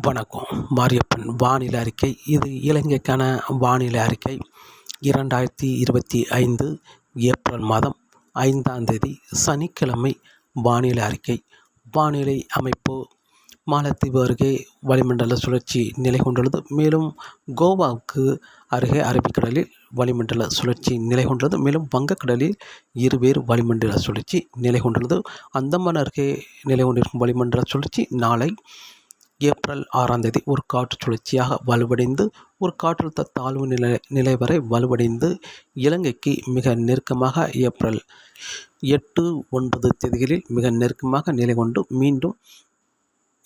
வணக்கம். மாரியப்பன் வானிலை அறிக்கை. இது இலங்கைக்கான வானிலை அறிக்கை. இரண்டாயிரத்தி இருபத்தி ஐந்து ஏப்ரல் மாதம் ஐந்தாம் தேதி சனிக்கிழமை வானிலை அறிக்கை. வானிலை அமைப்பு மாலத்தீவு அருகே வளிமண்டல சுழற்சி நிலை கொண்டுள்ளது. மேலும் கோவாவுக்கு அருகே அரபிக்கடலில் வளிமண்டல சுழற்சி நிலை கொண்டுள்ளது. மேலும் வங்கக்கடலில் இருவேறு வளிமண்டல சுழற்சி நிலை கொண்டுள்ளது. அந்தமான் அருகே நிலை கொண்டிருக்கும் வளிமண்டல சுழற்சி நாளை ஏப்ரல் ஆறாம் தேதி ஒரு காற்று சுழற்சியாக வலுவடைந்து ஒரு காற்றழுத்த தாழ்வு நிலை நிலை வரை வலுவடைந்து இலங்கைக்கு மிக நெருக்கமாக ஏப்ரல் எட்டு ஒன்பது தேதிகளில் மிக நெருக்கமாக நிலை கொண்டு மீண்டும்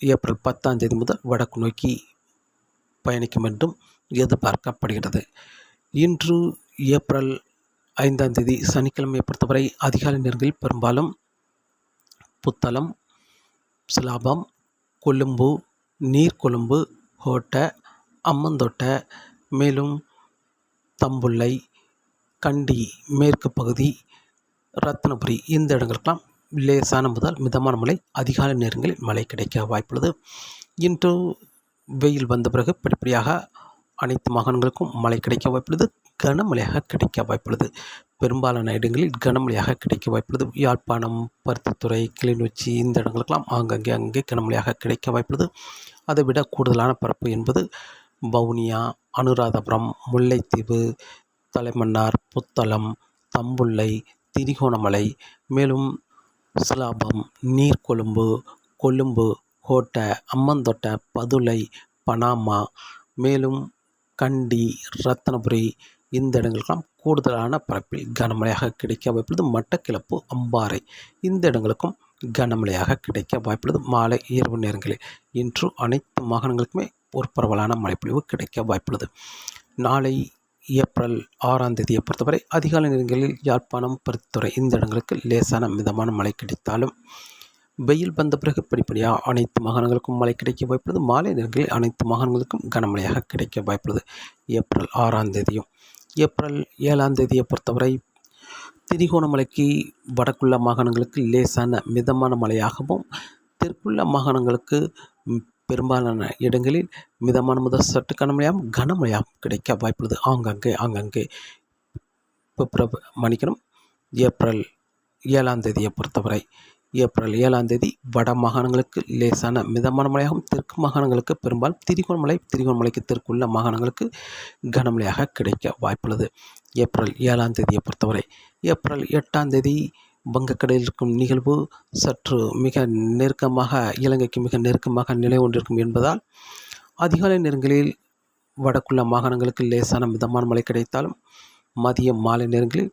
ஏப்ரல் பத்தாம் தேதி முதல் வடக்கு நோக்கி பயணிக்கும் என்றும் எதிர்பார்க்கப்படுகிறது. இன்று ஏப்ரல் ஐந்தாம் தேதி சனிக்கிழமையை பொறுத்தவரை அதிகாலை நேரங்களில் பெரும்பாலும் புத்தளம் சிலாபம் கொழும்பு நீர்கொழும்பு ஹோட்ட அம்மந்தோட்ட மேலும் தம்புள்ளை கண்டி மேற்கு பகுதி ரத்னபுரி இந்த இடங்களுக்கெல்லாம் லேசான முதல் மிதமான மழை அதிகாலை நேரங்களில் மழை கிடைக்க வாய்ப்புள்ளது. இன்று வெயில் வந்த பிறகு படிப்படியாக அனைத்து மாகாணங்களுக்கும் மழை கிடைக்க வாய்ப்புள்ளது கனமழையாக கிடைக்க வாய்ப்புள்ளது. பெரும்பாலான இடங்களில் கனமழையாக கிடைக்க வாய்ப்புள்ளது. யாழ்ப்பாணம் பருத்தித்துறை கிளிநொச்சி இந்த இடங்களுக்கெல்லாம் ஆங்கங்கே அங்கே கனமழையாக கிடைக்க வாய்ப்புள்ளது. அதை விட கூடுதலான பரப்பு என்பது வவுனியா அனுராதபுரம் முல்லைத்தீவு தலைமன்னார் புத்தளம் தம்புள்ளை திரிகோணமலை மேலும் சிலாபம் நீர்கொழும்பு கொழும்பு கோட்டை அம்மந்தோட்டை பதுளை பனாமா மேலும் கண்டி ரத்தனபுரி இந்த இடங்களுக்கெல்லாம் கூடுதலான பரப்பில் கனமழையாக கிடைக்க வாய்ப்புள்ளது. மட்டக்கிளப்பு அம்பாறை இந்த இடங்களுக்கும் கனமழையாக கிடைக்க வாய்ப்புள்ளது. மாலை இரவு நேரங்களில் இன்று அனைத்து மாகாணங்களுக்குமே ஒரு பரவலான மழைப்பொழிவு கிடைக்க வாய்ப்புள்ளது. நாளை ஏப்ரல் ஆறாம் தேதியை பொறுத்தவரை அதிகாலை நேரங்களில் யாழ்ப்பாணம் பருத்துறை இந்த இடங்களுக்கு லேசான மிதமான மழை கிடைத்தாலும் வெயில் வந்த பிறகு படிப்படியாக அனைத்து மாகாணங்களுக்கும் மழை கிடைக்க வாய்ப்புள்ளது. மாலை நேரங்களில் அனைத்து மாகாணங்களுக்கும் கனமழையாக கிடைக்க வாய்ப்புள்ளது. ஏப்ரல் ஆறாம் தேதியும் ஏப்ரல் ஏழாம் தேதியை பொறுத்தவரை திரிகோணமலைக்கு வடக்குள்ள மாகாணங்களுக்கு லேசான மிதமான மழையாகவும் தெற்குள்ள மாகாணங்களுக்கு பெரும்பாலான இடங்களில் மிதமான முதல் சற்று கனமழையாகவும் கனமழையாகவும் கிடைக்க வாய்ப்புள்ளது. ஆங்கங்கே ஆங்கங்கே பிப்ரவரி மணிக்கணும் ஏப்ரல் ஏழாம் தேதியை பொறுத்தவரை ஏப்ரல் ஏழாம் தேதி வட மாகாணங்களுக்கு லேசான மிதமான மழையாகவும் தெற்கு மாகாணங்களுக்கு பெரும்பாலும் திரிகோணமலை திரிகோணமலைக்கு தெற்குள்ள மாகாணங்களுக்கு கனமழையாக கிடைக்க வாய்ப்புள்ளது. ஏப்ரல் ஏழாம் தேதியை பொறுத்தவரை ஏப்ரல் எட்டாம் தேதி வங்கக்கடையில் இருக்கும் நிகழ்வு சற்று மிக நெருக்கமாக இலங்கைக்கு மிக நெருக்கமாக நிலை கொண்டிருக்கும் என்பதால் அதிகாலை நேரங்களில் வடக்குள்ள மாகாணங்களுக்கு லேசான மிதமான மழை கிடைத்தாலும் மதியம் மாலை நேரங்களில்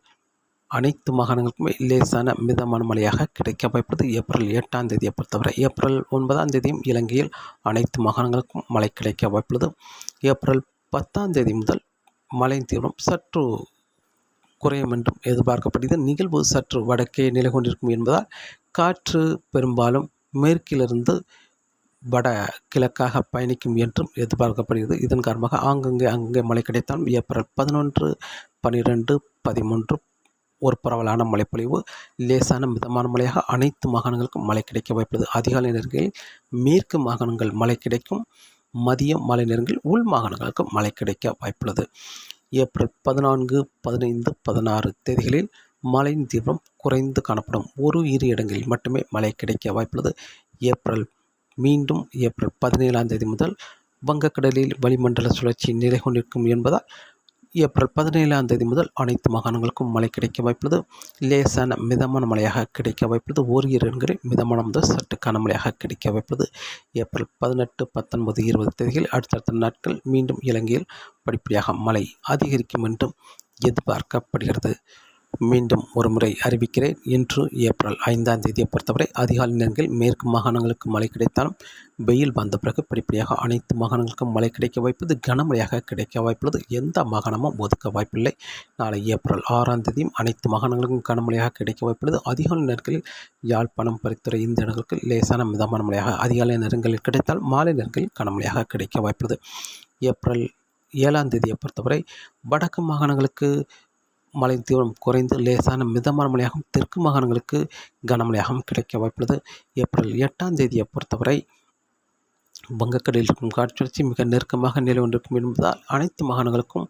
அனைத்து மாகாணங்களுக்குமே லேசான மிதமான மழையாக கிடைக்க வாய்ப்பது ஏப்ரல் எட்டாம் தேதியை பொறுத்தவரை ஏப்ரல் ஒன்பதாம் தேதியும் இலங்கையில் அனைத்து மாகாணங்களுக்கும் மழை கிடைக்க வாய்ப்புள்ளது. ஏப்ரல் பத்தாம் தேதி முதல் மழையின் தீவிரம் சற்று குறையும் என்றும் எதிர்பார்க்கப்படுகிறது. நிகழ்வு சற்று வடக்கே நிலை கொண்டிருக்கும் என்பதால் காற்று பெரும்பாலும் மேற்கிலிருந்து வட கிழக்காக பயணிக்கும் என்றும் எதிர்பார்க்கப்படுகிறது. இதன் காரணமாக ஆங்கங்கே அங்கங்கே மழை கிடைத்தாலும் ஏப்ரல் பதினொன்று பனிரெண்டு பதிமூன்று ஒரு பரவலான மழைப்பொழிவு லேசான மிதமான மழையாக அனைத்து மாகாணங்களுக்கும் மழை கிடைக்க வாய்ப்புள்ளது. அதிகாலை நேரங்களில் மேற்கு மாகாணங்கள் மழை கிடைக்கும் மதியம் மழை நேரங்களில் உள் மாகாணங்களுக்கு மழை கிடைக்க வாய்ப்புள்ளது. ஏப்ரல் பதினான்கு பதினைந்து பதினாறு தேதிகளில் மழையின் தீவிரம் குறைந்து காணப்படும். ஒரு இரு இடங்களில் மட்டுமே மழை கிடைக்க வாய்ப்புள்ளது. ஏப்ரல் மீண்டும் ஏப்ரல் பதினேழாம் தேதி முதல் வங்கக்கடலில் வளிமண்டல சுழற்சி நிலை கொண்டிருக்கும் என்பதால் ஏப்ரல் பதினேழாம் தேதி முதல் அனைத்து மாகாணங்களுக்கும் மழை கிடைக்க வாய்ப்புள்ளது. லேசான மிதமான மழையாக கிடைக்க வாய்ப்புள்ளது. ஒரு இரு இடங்களில் மிதமான முதல் சற்று கனமழையாக கிடைக்க வாய்ப்புள்ளது. ஏப்ரல் பதினெட்டு பத்தொன்பது இருபது தேதிகளில் அடுத்தடுத்த நாட்கள் மீண்டும் இலங்கையில் படிப்படியாக மழை அதிகரிக்கும் என்றும் எதிர்பார்க்கப்படுகிறது. மீண்டும் ஒரு முறை அறிவிக்கிறேன். இன்று ஏப்ரல் ஐந்தாம் தேதியை பொறுத்தவரை அதிகாலை நேரங்களில் மேற்கு மாகாணங்களுக்கு மழை கிடைத்தாலும் வெயில் வந்த பிறகு படிப்படியாக அனைத்து மாகாணங்களுக்கும் மழை கிடைக்க வாய்ப்பது கனமழையாக கிடைக்க வாய்ப்புள்ளது. எந்த மாகாணமும் ஒதுக்க வாய்ப்பில்லை. நாளை ஏப்ரல் ஆறாம் தேதியும் அனைத்து மாகாணங்களுக்கும் கனமழையாக கிடைக்க வாய்ப்புள்ளது. அதிகாலை நேரங்களில் யாழ்ப்பாணம் பரித்துறை இந்த இடங்களுக்கு லேசான மிதமான மழையாக அதிகாலை நேரங்களில் கிடைத்தால் மாலை நேரங்களில் கனமழையாக கிடைக்க வாய்ப்புள்ளது. ஏப்ரல் ஏழாம் தேதியை பொறுத்தவரை வடக்கு மாகாணங்களுக்கு மழை தீவிரம் குறைந்து லேசான மிதமான மழையாகவும் தெற்கு மாகாணங்களுக்கு கனமழையாகவும் கிடைக்க வாய்ப்புள்ளது. ஏப்ரல் எட்டாம் தேதியை பொறுத்தவரை வங்கக்கடலில் இருக்கும் காற்று மிக நெருக்கமாக நிலை கொண்டிருக்கும் என்பதால் அனைத்து மாகாணங்களுக்கும்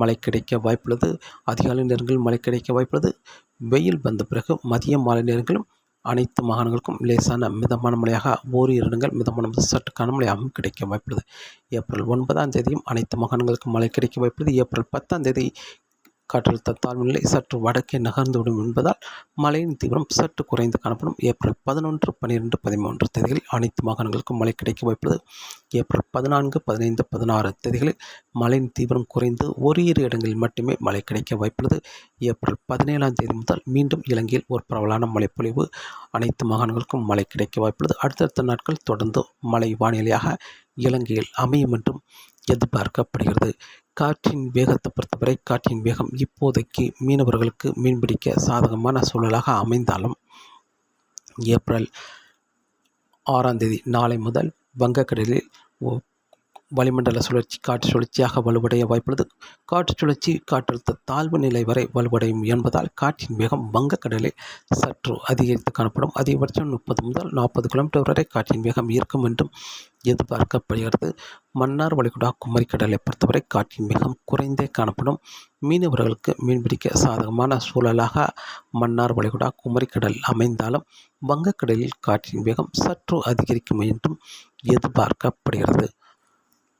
மழை கிடைக்க வாய்ப்புள்ளது. அதிகாலை நேரங்களில் மழை கிடைக்க வாய்ப்புள்ளது. வெயில் வந்த பிறகு மதிய மாலை நேரங்களும் அனைத்து மாகாணங்களுக்கும் லேசான மிதமான மழையாக ஓரிரு இடங்கள் மிதமான சற்று கனமழையாகவும் கிடைக்க வாய்ப்புள்ளது. ஏப்ரல் ஒன்பதாம் தேதியும் அனைத்து மாகாணங்களுக்கும் மழை கிடைக்க வாய்ப்புள்ளது. ஏப்ரல் பத்தாம் தேதி காற்றழுத்த தாழ்வு நிலை சற்று வடக்கே நகர்ந்துவிடும் என்பதால் மழையின் தீவிரம் சற்று குறைந்து காணப்படும். ஏப்ரல் பதினொன்று பன்னிரெண்டு பதிமூன்று தேதிகளில் அனைத்து மாகாணங்களுக்கும் மழை கிடைக்க வாய்ப்புள்ளது. ஏப்ரல் பதினான்கு பதினைந்து பதினாறு தேதிகளில் மழையின் தீவிரம் குறைந்து ஓரிரு இடங்களில் மட்டுமே மழை கிடைக்க வாய்ப்புள்ளது. ஏப்ரல் பதினேழாம் தேதி முதல் மீண்டும் இலங்கையில் ஒரு பரவலான மழைப்பொழிவு அனைத்து மாகாணங்களுக்கும் மழை கிடைக்க வாய்ப்புள்ளது. அடுத்தடுத்த நாட்கள் தொடர்ந்து மழை வானிலையாக இலங்கையில் அமையும் என்றும் எதிர்பார்க்கப்படுகிறது. காற்றின் வேகத்தை பொறுத்தவரை காற்றின் வேகம் இப்போதைக்கு மீனவர்களுக்கு மீன்பிடிக்க சாதகமான சூழலாக அமைந்தாலும் ஏப்ரல் ஆறாம் தேதி நாளை முதல் வங்கக்கடலில் வளிமண்டல சுழற்சி காற்று சுழற்சியாக வலுவடைய வாய்ப்புள்ளது. காற்று சுழற்சி காற்றழுத்த தாழ்வு நிலை வரை வலுவடையும் என்பதால் காற்றின் வேகம் வங்கக்கடலில் சற்று அதிகரித்து காணப்படும். அதிகபட்சம் முப்பது முதல் நாற்பது கிலோமீட்டர் வரை காற்றின் வேகம் இருக்கும் என்றும் எதிர்பார்க்கப்படுகிறது. மன்னார் வளைகுடா குமரிக்கடலை பொறுத்தவரை காற்றின் வேகம் குறைந்தே காணப்படும். மீனவர்களுக்கு மீன்பிடிக்க சாதகமான சூழலாக மன்னார் வளைகுடா குமரிக்கடல் அமைந்தாலும் வங்கக்கடலில் காற்றின் வேகம் சற்று அதிகரிக்கும் என்றும் எதிர்பார்க்கப்படுகிறது.